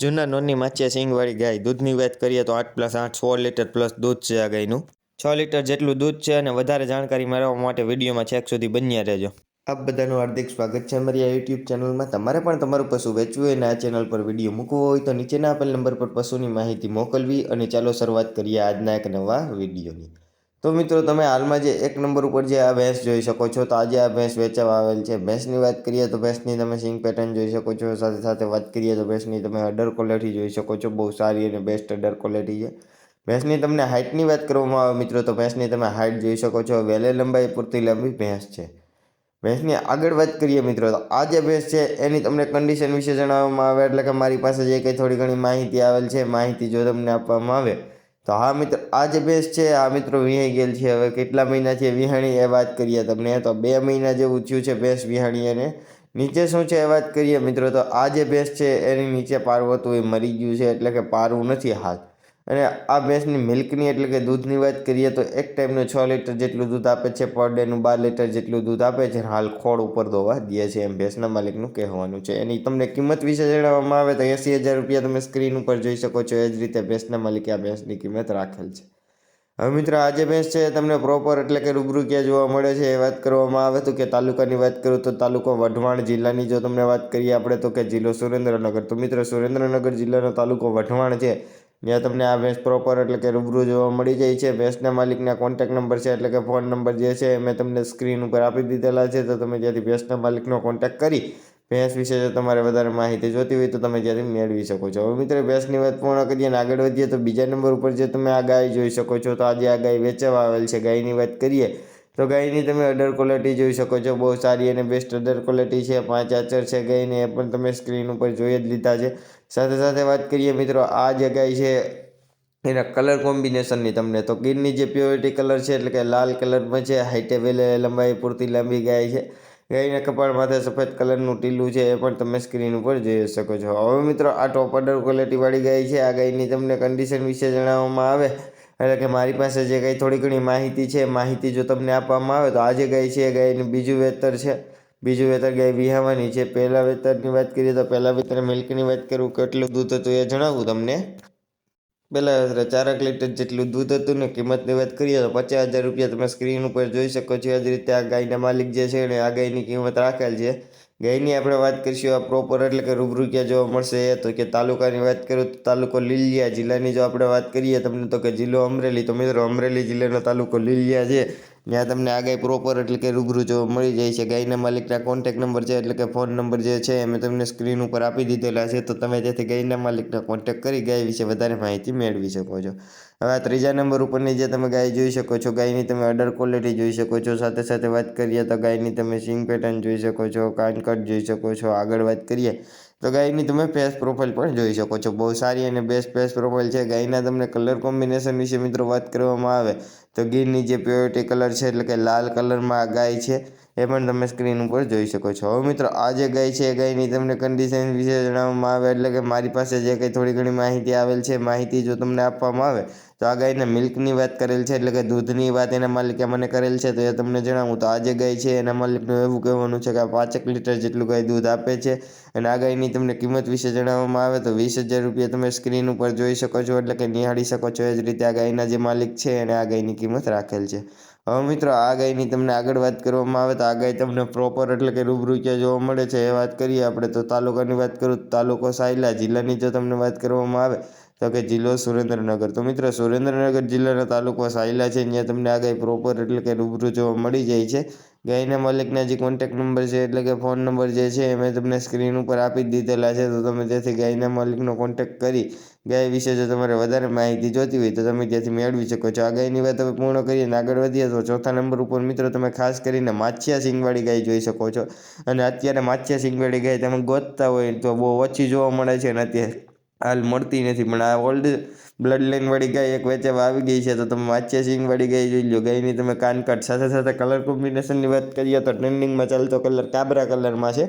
જૂના નોનની માચિયા સિંગવાળી ગાય. દૂધની વાત કરીએ તો આઠ પ્લસ આઠ, સોળ લીટર પ્લસ દૂધ છે આ ગાયનું. છ લીટર જેટલું દૂધ છે અને વધારે જાણકારી મેળવવા માટે વિડીયોમાં છેક સુધી બન્યા રહેજો. આપ બધાનું હાર્દિક સ્વાગત છે અમારી આ યુટ્યુબ ચેનલમાં તમારે પણ તમારું પશુ વેચવું હોય અને આ ચેનલ પર વીડિયો મૂકવો હોય તો નીચેના આપેલ નંબર પર પશુની માહિતી મોકલવી અને ચાલો શરૂઆત કરીએ આજના એક નવા વિડીયોની. તો મિત્રો તમે હાલમાં જે એક નંબર ઉપર જે આ ભેંસ જોઈ શકો છો, તો આજે આ ભેંસ વેચવા આવેલ છે. ભેંસની વાત કરીએ તો ભેંસની તમે સિંગ પેટર્ન જોઈ શકો છો, સાથે સાથે વાત કરીએ તો ભેંસની તમે અડર ક્વોલિટી જોઈ શકો છો, બહુ સારી અને બેસ્ટ અડર ક્વોલિટી છે. ભેંસની તમને હાઇટની વાત કરવામાં આવે મિત્રો, તો ભેંસની તમે હાઇટ જોઈ શકો છો, વેલે લંબાઈ પૂરતી લાંબી ભેંસ છે. ભેંસની આગળ વાત કરીએ મિત્રો, તો આ જે ભેંસ છે, એની તમને કન્ડિશન વિશે જણાવવામાં આવે, એટલે કે મારી પાસે જે કંઈ થોડી ઘણી માહિતી આવેલ છે, માહિતી જો તમને આપવામાં આવે તો હા મિત્ર, આ જે ભેંસ છે, આ મિત્રો વિહાઈ ગયેલ છે. હવે કેટલા મહિનાથી વિહાણી એ વાત કરીએ તમને. તો બે મહિના જેવું થયું છે ભેંસ વિહાણી અને નીચે શું છે એ વાત કરીએ મિત્રો? તો આ જે ભેંસ છે, એની નીચે પારવું હતું એ મરી ગયું છે, એટલે કે પારવું નથી હાલ અને આ ભેંસની મિલ્કની એટલે કે દૂધની વાત કરીએ તો એક ટાઈમનું છ લીટર જેટલું દૂધ આપે છે પર ડેનું બાર લીટર જેટલું દૂધ આપે છે હાલ ખોળ ઉપર દોવા દે છે એમ ભેંસના માલિકનું કહેવાનું છે. એની તમને કિંમત વિશે જણાવવામાં આવે તો એંસી હજાર રૂપિયા તમે સ્ક્રીન ઉપર જોઈ શકો છો. એ જ રીતે ભેંસના માલિકે આ ભેંસની કિંમત રાખેલ છે. હવે મિત્રો આજે ભેંસ છે તમને પ્રોપર એટલે કે રૂબરૂ ક્યાં જોવા મળે છે એ વાત કરવામાં આવે તો કે તાલુકાની વાત કરું તો તાલુકો વઢવાણ જિલ્લાની જો તમને વાત કરીએ આપણે તો કે જિલ્લો સુરેન્દ્રનગર. તો મિત્રો, સુરેન્દ્રનગર જિલ્લાનો તાલુકો વઢવાણ છે. ત્યાં તમને આ ભેંસ પ્રોપર એટલે કે રૂબરૂ જોવા મળી જાય છે. ભેંસના માલિકના કોન્ટેક નંબર છે એટલે કે ફોન નંબર જે છે મેં તમને સ્ક્રીન ઉપર આપી દીધેલા છે. તો તમે ત્યાંથી ભેંસના માલિકનો કોન્ટેક કરી ભેંસ વિશે જો તમારે વધારે માહિતી જોતી હોય તો તમે ત્યાંથી મેળવી શકો છો. હવે મિત્રો ભેંસની વાત પૂર્ણ કરીએ અને આગળ વધીએ તો બીજા નંબર ઉપર જે તમે આ ગાય જોઈ શકો છો, તો આજે આ ગાય વેચવા આવેલ છે. ગાયની વાત કરીએ તો ગાયની તમે અડર ક્વોલિટી જોઈ શકો છો. બહુ સારી અને બેસ્ટ અડર ક્વોલિટી છે. પાંચ આચર છે ગાયને, એ પણ તમે સ્ક્રીન ઉપર જોઈ જ લીધા છે. સાથે સાથે વાત કરીએ મિત્રો, આ જગ્યાએ છે એના કલર કોમ્બિનેશનની તમને. તો ગીરની જે પ્યોરિટી કલર છે, એટલે કે લાલ કલરમાં છે હાઈટે વેલે લંબાઈ પૂરતી લાંબી ગાય છે. ગાયના કપાળ માથે સફેદ કલરનું ટીલું છે, એ પણ તમે સ્ક્રીન ઉપર જોઈ શકો છો. હવે મિત્રો, આ ટોપ ઓર્ડર ક્વોલિટીવાળી ગાય છે. આ ગાયની તમને કન્ડિશન વિશે જણાવવામાં આવે. એટલે કે મારી પાસે જે કંઈ થોડી ઘણી માહિતી છે, માહિતી જો તમને આપવામાં આવે તો આ જે ગાય છે, એ ગાયનું બીજું વેતર છે. બીજું વેતર ગાય વિહાવાની છે. પહેલાં વેતરની વાત કરીએ તો પહેલાં વેતર મિલ્કની વાત કરું, કેટલું દૂધ હતું એ જણાવું તમને? પહેલાં ચારક લીટર જેટલું દૂધ હતું ને કિંમતની વાત કરીએ તો પચાસ હજાર રૂપિયા તમે સ્ક્રીન ઉપર જોઈ શકો છો. એ જ રીતે આ ગાયના માલિક જે છે એને આ ગાયની કિંમત રાખેલ છે. ગાયની આપણે વાત કરીશું આ પ્રોપર એટલે કે રૂબરૂ જોવા મળશે તો કે તાલુકાની વાત કરું તો તાલુકો લીલિયા જિલ્લાની જો આપણે વાત કરીએ તમને તો કે જિલ્લો અમરેલી. તો મિત્રો અમરેલી જિલ્લાનો તાલુકો લીલિયા છે. ત્યાં તમને આ ગાય પ્રોપર એટલે કે રૂબરૂ જોવા મળી જાય છે. ગાયના માલિકના કોન્ટેક નંબર છે એટલે કે ફોન નંબર જે છે એ મેં તમને સ્ક્રીન ઉપર આપી દીધેલા છે. તો તમે ત્યાંથી ગાયના માલિકના કોન્ટેક કરી ગાય વિશે વધારે માહિતી મેળવી શકો છો. હવે આ ત્રીજા નંબર ઉપરની જે તમે ગાય જોઈ શકો છો, ગાયની તમે અડર ક્વોલિટી જોઈ શકો છો. સાથે સાથે વાત કરીએ તો ગાયની તમે સિંગ પેટર્ન જોઈ શકો છો કાનકટ જોઈ શકો છો. આગળ વાત કરીએ તો ગાયની તમે ફેસ પ્રોફાઇલ પણ જોઈ શકો છો. બહુ સારી અને બેસ્ટ ફેસ પ્રોફાઇલ છે. ગાયના તમને કલર કોમ્બિનેશન વિશે મિત્રો વાત કરવામાં આવે તો ગીરની જે પ્યોરિટી કલર છે, એટલે કે લાલ કલરમાં આ ગાય છે, એ પણ તમે સ્ક્રીન ઉપર જોઈ શકો છો. હવે મિત્રો, આ જે ગાય છે, એ ગાયની તમને કન્ડિશન વિશે જણાવવામાં આવે, એટલે કે મારી પાસે જે કંઈ થોડી ઘણી માહિતી આવેલ છે, માહિતી જો તમને આપવામાં આવે, તો આ ગાયના મિલ્કની વાત કરેલ છે, એટલે કે દૂધની વાત એના માલિકે મને કરેલ છે, તો એ તમને જણાવું. તો આ જે ગાય છે, એના માલિકનું એવું કહેવાનું છે કે આ પાંચેક લીટર જેટલું ગાય દૂધ આપે છે, અને આ ગાયની તમને કિંમત વિશે જણાવવામાં આવે, તો વીસ હજાર રૂપિયા તમે સ્ક્રીન ઉપર જોઈ શકો છો, એટલે કે નિહાળી શકો છો, એ જ રીતે આ ગાયના જે માલિક છે, એને આ ગાયની કિંમત રાખેલ છે. હવે મિત્રો, આ તમને આગળ વાત કરવામાં આવે તો આ તમને પ્રોપર એટલે કે રૂબરૂ ક્યાં જોવા મળે છે એ વાત કરીએ આપણે. તો તાલુકાની વાત કરું તો તાલુકો સાયલા, જિલ્લાની જો તમને વાત કરવામાં આવે તો કે જિલ્લો સુરેન્દ્રનગર. તો મિત્રો, સુરેન્દ્રનગર જિલ્લાનો તાલુકો સાયલા છે, ત્યાં તમને આ પ્રોપર એટલે કે રૂબરૂ જોવા મળી જાય છે. ગાયના માલિકના જે કોન્ટેક નંબર છે, એટલે કે ફોન નંબર જે છે મેં તમને સ્ક્રીન ઉપર આપી દીધેલા છે, તો તમે ત્યાંથી ગાયના માલિકનો કોન્ટેક કરી ગાય વિશે જો તમારે વધારે માહિતી જોતી હોય તો તમે ત્યાંથી મેળવી શકો છો. આ ગાયની વાત તમે પૂર્ણ કરીએ અને આગળ વધીએ તો ચોથા નંબર ઉપર મિત્રો તમે ખાસ કરીને માછિયા સિંગવાળી ગાય જોઈ શકો છો. અને અત્યારે માછિયા સિંગવાળી ગાય તમે ગોતતા હોય તો બહુ ઓછી જોવા મળે છે અને અત્યારે હાલ મળતી નથી. પણ આ ઓલ્ડ બ્લડ લાઇનવાળી ગાય એક વેચે આવી ગઈ છે, તો તમે માછિયા સિંગવાળી ગાય જોઈ લો ગાયની તમે કાનકાટ સાથે સાથે કલર કોમ્બિનેશનની વાત કરીએ તો ટ્રેન્ડિંગમાં ચાલતો કલર કાબરા કલરમાં છે.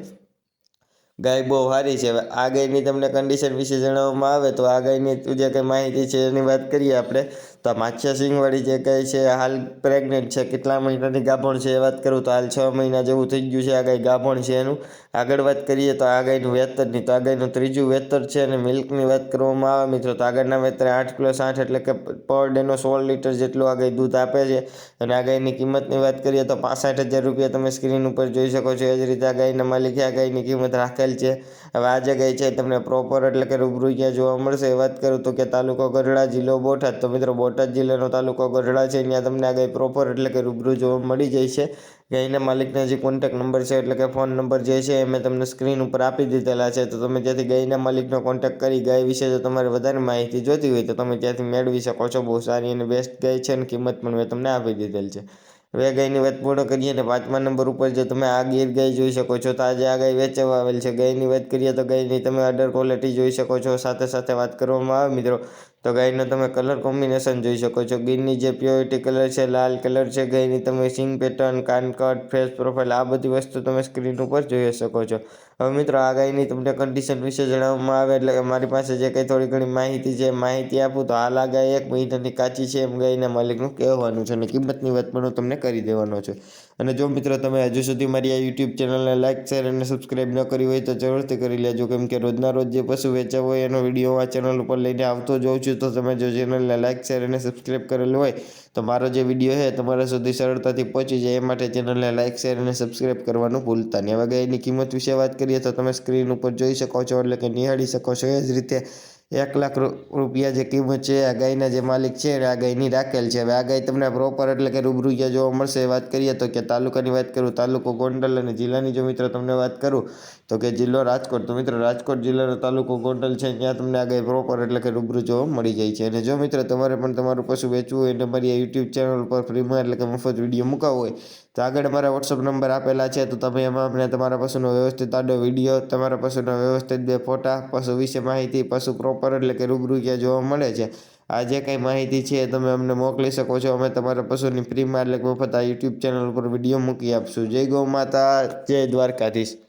ગાય બહુ સારી છે. આ ગાયની તમને કન્ડિશન વિશે જણાવવામાં આવે તો આ ગાયની જે કંઈ માહિતી છે એની વાત કરીએ આપણે. તો માછિયા સિંગવાળી જે ગાય છે, હાલ પ્રેગ્નેન્ટ છે, કેટલા મહિનાની ગાભણ છે? એ વાત કરું તો, હાલ છ મહિના જેવું થઈ ગયું છે, આ ગાય ગાભણ છે એનું. આગળ વાત કરીએ તો, આ ગાયનું વેતરની તો આ ગાયનું ત્રીજું વેતર છે અને મિલ્કની વાત કરવામાં આવે મિત્રો, તો આગળના વેતરે આઠ પ્લસ આઠ એટલે કે પર ડેનો સોળ લીટર જેટલું આ દૂધ આપે છે. અને આ ગાયની કિંમતની વાત કરીએ તો, પાસઠ હજાર રૂપિયા તમે સ્ક્રીન ઉપર જોઈ શકો છો, એ જ રીતે આ ગાયના માલિકે આ ગાયની કિંમત રાખેલ છે. હવે આ જે ગાય છે તમને પ્રોપર એટલે કે રૂબરૂ ક્યાં જોવા મળશે. એ વાત કરું તો કે, તાલુકો ગઢડા, જિલ્લો બોટાદ. તો મિત્રો, બોટાદ જિલ્લાનો તાલુકો ગઢડા છે. ત્યાં તમને આ ગાય પ્રોપર એટલે કે રૂબરૂ જોવા મળી જાય છે ગાયના માલિકના જે કોન્ટેક નંબર છે એટલે કે ફોન નંબર જે છે એ મેં તમને સ્ક્રીન ઉપર આપી દીધેલા છે. તો તમે ત્યાંથી ગાયના માલિકનો કોન્ટેક કરી ગાય વિશે જો તમારે વધારે માહિતી જોતી હોય તો તમે ત્યાંથી મેળવી શકો છો. બહુ સારી અને બેસ્ટ ગાય છે અને કિંમત પણ મેં તમને આપી દીધેલ છે. હવે ગાયની વાત પૂર્ણ કરીએ અને પાંચમા નંબર ઉપર જો તમે આ ગીર ગાય જોઈ શકો છો, તો આજે આ ગાય વેચવા આવેલ છે. ગાયની વાત કરીએ તો ગાયની તમે અડર ક્વોલિટી જોઈ શકો છો. સાથે સાથે વાત કરવામાં આવે મિત્રો તો ગાયનો તમે કલર કોમ્બિનેશન જોઈ શકો છો. ગીરની જે પ્યોરિટી કલર છે, લાલ કલર છે, ગાયની તમે સિંગ પેટર્ન કાનકટ ફેસ પ્રોફાઇલ આ બધી વસ્તુ તમે સ્ક્રીન ઉપર જોઈ શકો છો. હવે મિત્રો, આ ગાયની તમને કન્ડિશન વિશે જણાવવામાં આવે એટલે કે મારી પાસે જે કંઈ થોડી ઘણી માહિતી છે માહિતી આપું તો હાલ આ ગાય એક મહિનાની કાચી છે, એમ ગાયના માલિકનું કહેવાનું છે અને કિંમતની વાત પણ હું તમને કરી દેવાનો છું. અને જો મિત્રો, તમે હજુ સુધી મારી આ યુટ્યુબ ચેનલને લાઇક શેર અને સબસ્ક્રાઈબ ન કરી હોય તો જરૂરથી કરી લેજો. કેમ કે રોજના રોજ જે પશુ વેચાવ હોય એનો વીડિયો આ ચેનલ ઉપર લઈને આવતો જોઉં છું. તો તમે જો ચેનલને લાઇક શેર અને સબસ્ક્રાઈબ કરેલું હોય, તો મારો જે વીડિયો છે તમારા સુધી સરળતાથી પહોંચી જાય. એ માટે ચેનલને લાઇક શેર અને સબસ્ક્રાઈબ કરવાનું ભૂલતા નહીં. હવે ગાયની કિંમત વિશે વાત કરીએ તો તમે સ્ક્રીન ઉપર જોઈ શકો છો એટલે કે નિહાળી શકો છો. એ જ રીતે એક લાખ રૂપિયા જે કિંમત છે, આ ગાયના જે માલિક છે, આ ગાયની રાખેલ છે. હવે આ ગાય તમને પ્રોપર એટલે કે રૂબરૂ જ્યાં જોવા મળશે એ વાત કરીએ તો કે તાલુકાની વાત કરું, તાલુકો ગોંડલ અને જિલ્લાની જો મિત્રો તમને વાત કરું, તો કે જિલ્લો રાજકોટ. તો મિત્રો, રાજકોટ જિલ્લાનો તાલુકો ગોંડલ છે, ત્યાં તમને આ ગાય પ્રોપર એટલે કે રૂબરૂ જોવા મળી જાય છે. અને જો મિત્રો, તમારે પણ તમારું પશુ વેચવું હોય અને તમારી આ યુટ્યુબ ચેનલ પર ફ્રીમાં એટલે કે મફત વીડિયો મૂકાવવો હોય તો આગળ મારા વોટ્સઅપ નંબર આપેલા છે, તો તમે એમાં અમને તમારા પશુનો વ્યવસ્થિત આડો વીડિયો, તમારા પશુના વ્યવસ્થિત બે ફોટા, પશુ વિશે માહિતી, પશુ પ્રોપર એટલે કે રૂબરૂ ક્યાં જોવા મળે છે. આ જે કંઈ માહિતી છે તમે અમને મોકલી શકો છો. અમે તમારા પશુની ફ્રીમાં એટલે કે મફત આ યુટ્યુબ ચેનલ ઉપર વીડિયો મૂકી આપશું. જય ગૌ માતા, જય દ્વારકાધીશ.